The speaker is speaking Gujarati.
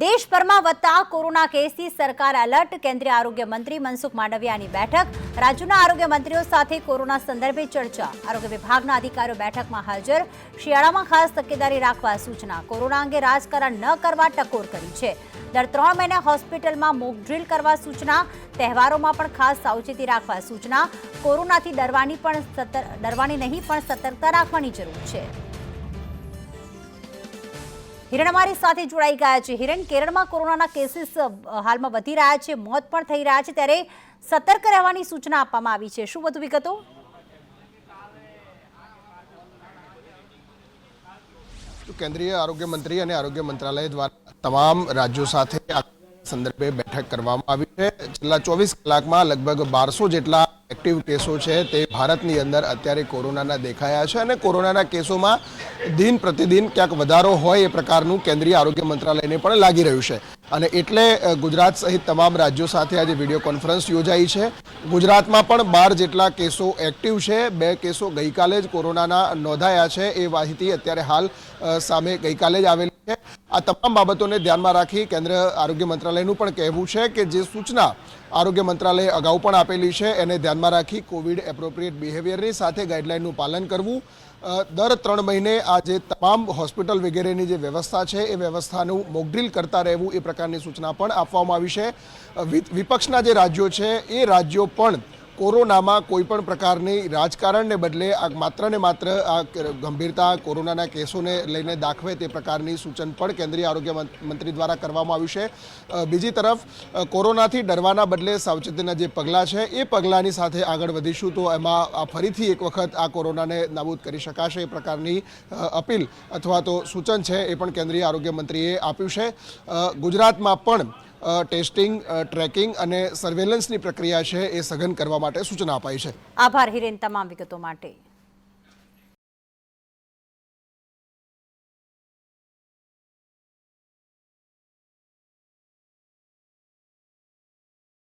દેશભરમાં વધતા કોરોના કેસથી સરકાર એલર્ટ. કેન્દ્રીય આરોગ્ય મંત્રી મનસુખ માંડવિયાની બેઠક. રાજ્યના આરોગ્ય મંત્રીઓ સાથે કોરોના સંદર્ભે ચર્ચા. આરોગ્ય વિભાગના અધિકારીઓ બેઠકમાં હાજર. શિયાળામાં ખાસ તકેદારી રાખવા સૂચના. કોરોના અંગે રાજકારણ ન કરવા ટકોર કરી છે. દર ત્રણ મહિને હોસ્પિટલમાં મોક ડ્રીલ કરવા સૂચના. તહેવારોમાં પણ ખાસ સાવચેતી રાખવા સૂચના. કોરોનાથી ડરવાની પણ ડરવાની નહીં, પણ સતર્કતા રાખવાની જરૂર છે. હિરણ અમારી સાથે જોડાઈ ગયા છે. હિરણ, કેરળમાં કોરોનાના કેસીસ હાલમાં વધી રહ્યા છે, મોત પણ થઈ રહ્યા છે. ત્યારે સતર્ક રહેવાની સૂચના આપવામાં આવી છે. શું વધુ વિગતો? કેન્દ્રીય આરોગ્ય મંત્રી અને આરોગ્ય મંત્રાલય દ્વારા તમામ રાજ્યો સાથે સંદર્ભે બેઠક કરવામાં આવી છે. છેલ્લા ચોવીસ કલાકમાં લગભગ બારસો જેટલા એક્ટિવ કેસો છે તે ભારતની અંદર અત્યારે કોરોનાના દેખાયા છે અને કોરોનાના કેસોમાં દિન પ્રતિદિન ક્યાંક વધારો હોય એ પ્રકારનું કેન્દ્રીય આરોગ્ય મંત્રાલયને પણ લાગી રહ્યું છે. અને એટલે ગુજરાત સહિત તમામ રાજ્યો સાથે આજે વીડિયો કોન્ફરન્સ યોજાઈ છે. ગુજરાતમાં પણ બાર જેટલા કેસો એક્ટિવ છે. બે કેસો ગઈકાલે જ કોરોનાના નોંધાયા છે એ માહિતી અત્યારે હાલ સામે ગઈકાલે જ આવેલી આ તમામ બાબતોને ધ્યાનમાં રાખી કેન્દ્ર આરોગ્ય મંત્રાલયનું પણ કહેવું છે કે જે સૂચના આરોગ્ય મંત્રાલયે અગાઉ પણ આપેલી છે, એને ધ્યાનમાં રાખી કોવિડ એપ્રોપ્રિએટ બિહેવિયરની સાથે ગાઈડલાઇનનું પાલન કરવું. દર ત્રણ મહિને આ જે તમામ હોસ્પિટલ વગેરેની જે વ્યવસ્થા છે, એ વ્યવસ્થાનું મોકડ્રીલ કરતા રહેવું એ પ્રકારની સૂચના પણ આપવામાં આવી છે. વિપક્ષના જે રાજ્યો છે, એ રાજ્યો પણ કોરોનામાં કોઈ પણ પ્રકારની રાજકારણને બદલે આ માત્ર ને માત્ર આ ગંભીરતા કોરોનાના કેસોને લઈને દાખવે તે પ્રકારની સૂચન પણ કેન્દ્રીય આરોગ્ય મંત્રી દ્વારા કરવામાં આવ્યું છે. બીજી તરફ કોરોનાથી ડરવાના બદલે સાવચેતીના જે પગલાં છે, એ પગલાંની સાથે આગળ વધીશું તો એમાં આ ફરીથી એક વખત આ કોરોનાને નાબૂદ કરી શકાશે એ પ્રકારની અપીલ અથવા તો સૂચન છે એ પણ કેન્દ્રીય આરોગ્ય મંત્રીએ આપ્યું છે. ગુજરાતમાં પણ ટેસ્ટિંગ ટ્રેકિંગ અને સર્વેલન્સની પ્રક્રિયા છે એ સઘન કરવા માટે સૂચના અપાઈ છે. આભાર હિરેન તમામ વિગતો માટે.